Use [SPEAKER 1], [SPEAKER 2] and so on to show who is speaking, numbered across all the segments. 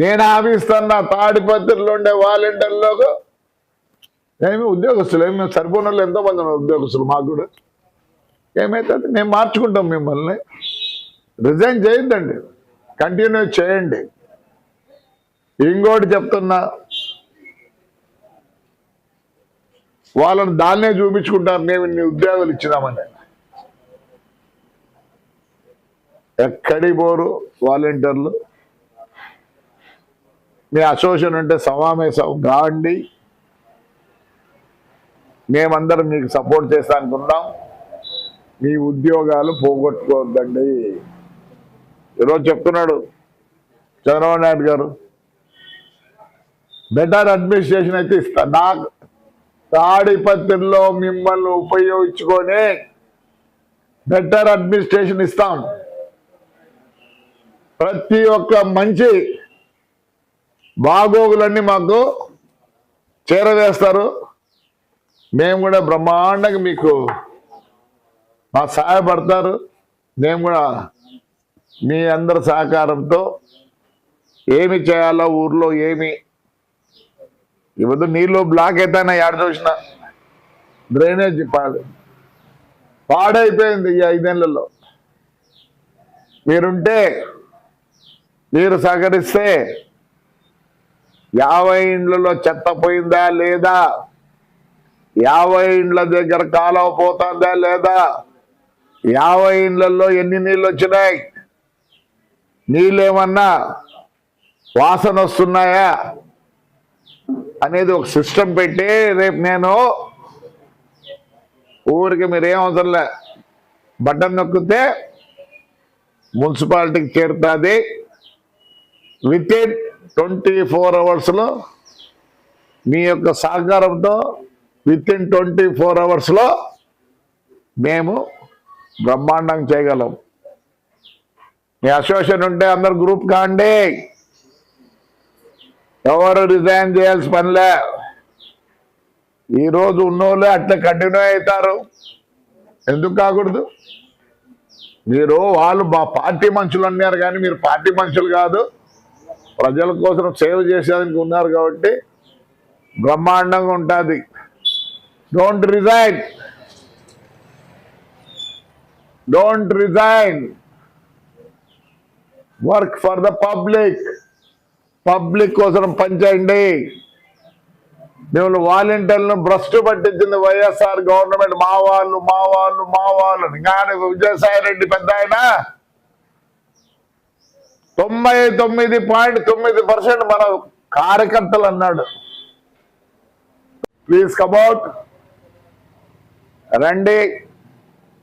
[SPEAKER 1] నేను ఆఫీస్తున్నా తాడిపత్రిలో ఉండే వాలంటీర్లో ఏమి ఉద్యోగస్తులు ఏమి సరిపోయిన వాళ్ళు ఎంతో మంది ఉన్నారు ఉద్యోగస్తులు మాకు కూడా. ఏమవుతుంది మేము మార్చుకుంటాం మిమ్మల్ని. రిజైన్ చేయొద్దండి కంటిన్యూ చేయండి. ఇంకోటి చెప్తున్నా. వాళ్ళని దాన్నే చూపించుకుంటారు. మేము ఇన్ని ఉద్యోగాలు ఇచ్చినామని. ఎక్కడి పోరు వాలంటీర్లు? మీ అసోసియేషన్ ఉంటే సమావేశం కావండి. మేమందరం మీకు సపోర్ట్ చేస్తానికి ఉన్నాం మీ ఉద్యోగాలు పోగొట్టుకోవద్దండి. ఈరోజు చెప్తున్నాడు చంద్రబాబు నాయుడు గారు. బెటర్ అడ్మినిస్ట్రేషన్ అయితే ఇస్తా. నాకు తాడిపత్రిలో మిమ్మల్ని ఉపయోగించుకొని బెటర్ అడ్మినిస్ట్రేషన్ ఇస్తాం. ప్రతి ఒక్క మంచి బాగోగులన్నీ మాకు చేరవేస్తారు. మేము కూడా బ్రహ్మాండంగా మీకు మా సహాయపడతారు. మేము కూడా మీ అందరి సహకారంతో ఏమి చేయాలో ఊర్లో ఏమి ఇవ్వదు నీళ్ళు బ్లాక్ అయితేనే ఏడ చూసిన. డ్రైనేజ్ పాడు పాడైపోయింది ఈ ఐదేళ్ళలో. మీరుంటే మీరు సహకరిస్తే యాభై ఇండ్లలో చెత్త పోయిందా లేదా? యాభై ఇండ్ల దగ్గర కాలువ పోతుందా లేదా? యాభై ఇండ్లలో ఎన్ని నీళ్ళు వచ్చినాయి నీళ్ళు ఏమన్నా వాసన వస్తున్నాయా అనేది ఒక సిస్టమ్ పెట్టి రేపు నేను ఊరికి మీరు ఏం అవసరం లే. బటన్ నొక్కితే మున్సిపాలిటీకి చేరుతుంది. విత్ ఇన్ ట్వంటీ ఫోర్ అవర్స్లో మీ యొక్క సహకారంతో విత్ ఇన్ ట్వంటీ ఫోర్ అవర్స్లో మేము బ్రహ్మాండం చేయగలం. మీ అసోసియేషన్ ఉంటే అందరు గ్రూప్ కాండి. ఎవరు రిజైన్ చేయాల్సిన పనిలే ఈరోజు ఉన్నోళ్ళే అట్లా కంటిన్యూ అవుతారు. ఎందుకు కాకూడదు? మీరు వాళ్ళు మా పార్టీ మనుషులు అన్నారు కానీ మీరు పార్టీ మనుషులు కాదు. ప్రజల కోసం సేవ చేసేదానికి ఉన్నారు కాబట్టి బ్రహ్మాండంగా ఉంటుంది. Don't resign don't resign work for the public public కోసం పనిచేయండి. మిమ్మల్ని వాలంటీర్లను భ్రష్టు పట్టించింది వైఎస్ఆర్ గవర్నమెంట్. మా వాళ్ళు మా వాళ్ళు మా వాళ్ళు. అని. కానీ విజయసాయి రెడ్డి పెద్ద ఆయన తొంభై తొమ్మిది పాయింట్ తొమ్మిది పర్సెంట్ మన కార్యకర్తలు అన్నాడు. ప్లీజ్ కమౌట్ రండి.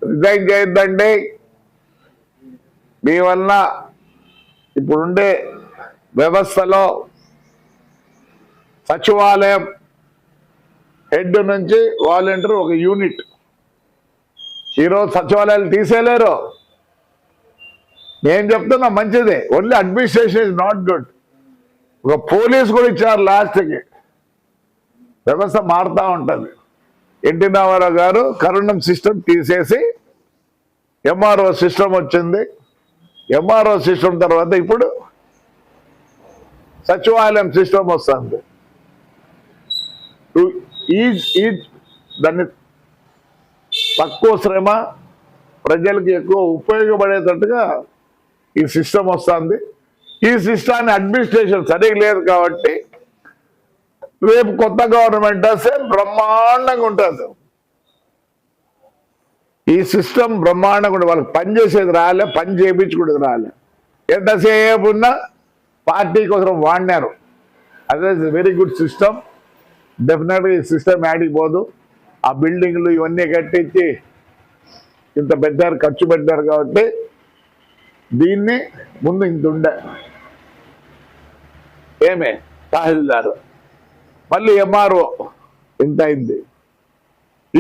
[SPEAKER 1] రిజైన్ చేయొద్దండి. మీ వల్ల ఇప్పుడుండే వ్యవస్థలో సచివాలయం హెడ్ నుంచి వాలంటీర్ ఒక యూనిట్. ఈరోజు సచివాలయాలు తీసేయలేరు. నేను చెప్తున్నా మంచిదే. Only administration is not good ఒక పోలీస్ కూడా ఇచ్చారు లాస్ట్కి వ్యవస్థ మారుతూ ఉంటుంది. ఎన్టీ రామారావు గారు కరుణం సిస్టమ్ తీసేసి ఎంఆర్ఓ సిస్టమ్ వచ్చింది. ఎంఆర్ఓ సిస్టమ్ తర్వాత ఇప్పుడు సచివాలయం సిస్టమ్ వస్తుంది. ఈజ్ ఈజ్ దాన్ని తక్కువ శ్రమ ప్రజలకు ఎక్కువ ఉపయోగపడేటట్టుగా ఈ సిస్టమ్ వస్తుంది. ఈ సిస్టాన్ని అడ్మినిస్ట్రేషన్ సరిగ్గా లేదు కాబట్టి రేపు కొత్త గవర్నమెంట్ వస్తే బ్రహ్మాండంగా ఉంటుంది. ఈ సిస్టమ్ బ్రహ్మాండంగా ఉంటుంది వాళ్ళకి పని చేసేది రాలే పని చేయించుకునేది రాలే. ఎంతసేపు ఉన్నా పార్టీ కోసం వాడినారు. అదే వెరీ గుడ్ సిస్టమ్ డెఫినెట్గా ఈ సిస్టమ్ యాడికి పోదు. ఆ బిల్డింగ్లు ఇవన్నీ కట్టించి ఇంత పెద్ద ఖర్చు పెట్టారు కాబట్టి దీన్ని ముందు ఇంత ఉండే. ఏమే? తహసీల్దారు. మళ్ళీ ఎంఆర్ఓ. ఇంత అయింది.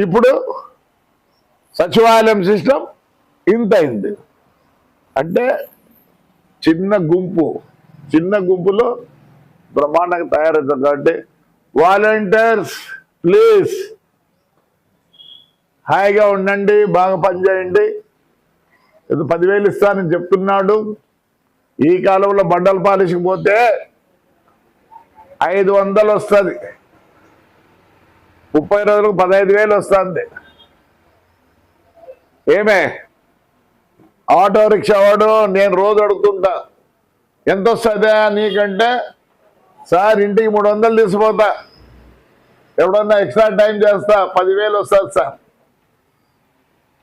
[SPEAKER 1] ఇప్పుడు సచివాలయం సిస్టమ్ ఇంత అయింది. అంటే చిన్న గుంపు. చిన్న గుంపులో బ్రహ్మాండంగా తయారవుతారు కాబట్టి వాలంటీర్స్ ప్లీజ్. హాయిగా ఉండండి బాగా పనిచేయండి. పదివేలు ఇస్తానని చెప్తున్నాడు. ఈ కాలంలో బండలు పాలిష్కి పోతే ఐదు వందలు వస్తుంది. ముప్పై రోజులకు పదహైదు వేలు వస్తుంది. ఏమే? ఆటో రిక్షా వాడు నేను రోజు అడుగుతుంటా. ఎంత వస్తుందా నీకంటే? సార్ ఇంటికి మూడు వందలు తీసుకుపోతా. ఎవడన్నా ఎక్స్ట్రా టైం చేస్తా. పదివేలు వస్తుంది సార్.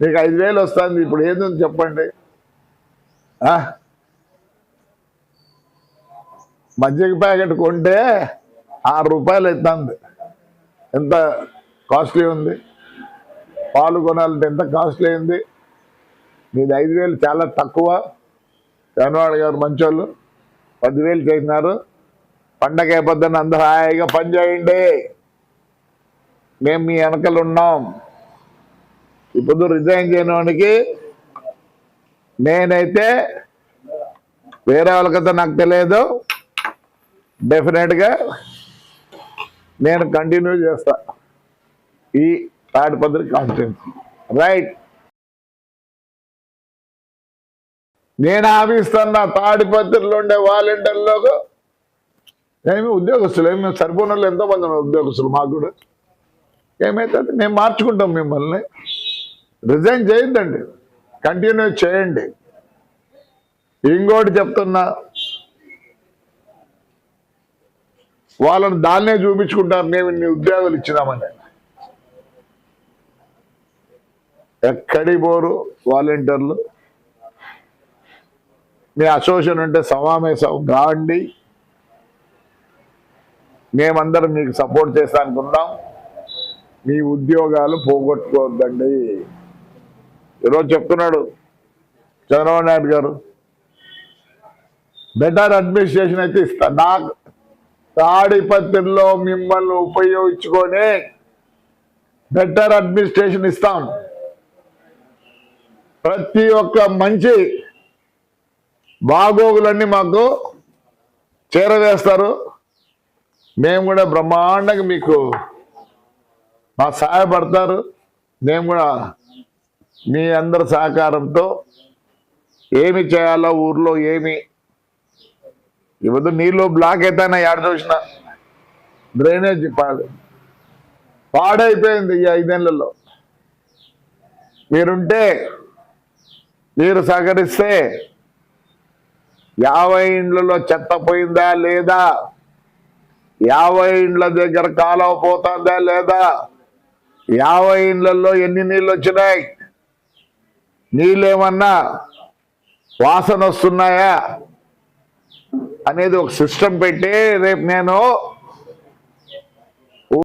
[SPEAKER 1] మీకు ఐదు వేలు వస్తుంది ఇప్పుడు ఏంది చెప్పండి. మజ్జిగ ప్యాకెట్ కొంటే ఆరు రూపాయలు అవుతుంది ఎంత కాస్ట్లీ ఉంది? పాలు కొనాలంటే ఎంత కాస్ట్లీ ఉంది మీది ఐదు వేలు చాలా తక్కువ. జగన్వాడ గారు మంచోళ్ళు. పదివేలు చేసినారు. పండగ పొద్దున్న అందరూ హాయిగా పని చేయండి. మేము మీ వెనకలు ఉన్నాం. ఇప్పుడు రిజైన్ చేయని వాడికి నేనైతే వేరే వాళ్ళకైతే నాకు తెలియదు. డెఫినెట్గా నేను కంటిన్యూ చేస్తా. ఈ తాడిపత్రి కాన్స్టిట్యున్సీ రైట్ నేను ఆపిస్తున్న తాడిపత్రిలో ఉండే వాలంటీర్లో ఏమి ఉద్యోగస్తులు ఏమి సరిపోయిన వాళ్ళు ఎంతో మంది ఉన్నారు ఉద్యోగస్తులు మాకు కూడా. ఏమైతుంది మేము మార్చుకుంటాం మిమ్మల్ని. రిజైన్ చేయొద్దండి కంటిన్యూ చేయండి. ఇంకోటి చెప్తున్నా. వాళ్ళని దాన్నే చూపించుకుంటారు. మేము ఇన్ని ఉద్యోగాలు ఇచ్చినామని. ఎక్కడి పోరు వాలంటీర్లు? మీ అసోసియేషన్ ఉంటే సమావేశం కావండి మేమందరం మీకు సపోర్ట్ చేస్తానుకున్నాం మీ ఉద్యోగాలు పోగొట్టుకోవద్దండి. ఈరోజు చెప్తున్నాడు చంద్రబాబు నాయుడు గారు. బెటర్ అడ్మినిస్ట్రేషన్ అయితే ఇస్తా. నాకు తాడిపత్రిలో మిమ్మల్ని ఉపయోగించుకొని బెటర్ అడ్మినిస్ట్రేషన్ ఇస్తాం ప్రతి ఒక్క మంచి బాగోగులన్నీ మాకు చేరవేస్తారు. మేము కూడా బ్రహ్మాండంగా మీకు మా సహాయపడతారు. మేము కూడా మీ అందరి సహకారంతో ఏమి చేయాలో ఊర్లో ఏమి ఇవ్వదు నీళ్ళు బ్లాక్ అయితేనే ఏడ చూసిన. డ్రైనేజ్ పాడు పాడైపోయింది ఈ ఐదేళ్ళలో. మీరుంటే మీరు సహకరిస్తే యాభై ఇండ్లలో చెత్త పోయిందా లేదా? యాభై ఇండ్ల దగ్గర కాలువ పోతుందా లేదా? యాభై ఇండ్లలో ఎన్ని నీళ్ళు వచ్చినాయి నీళ్ళు ఏమన్నా వాసన వస్తున్నాయా అనేది ఒక సిస్టమ్ పెట్టి రేపు నేను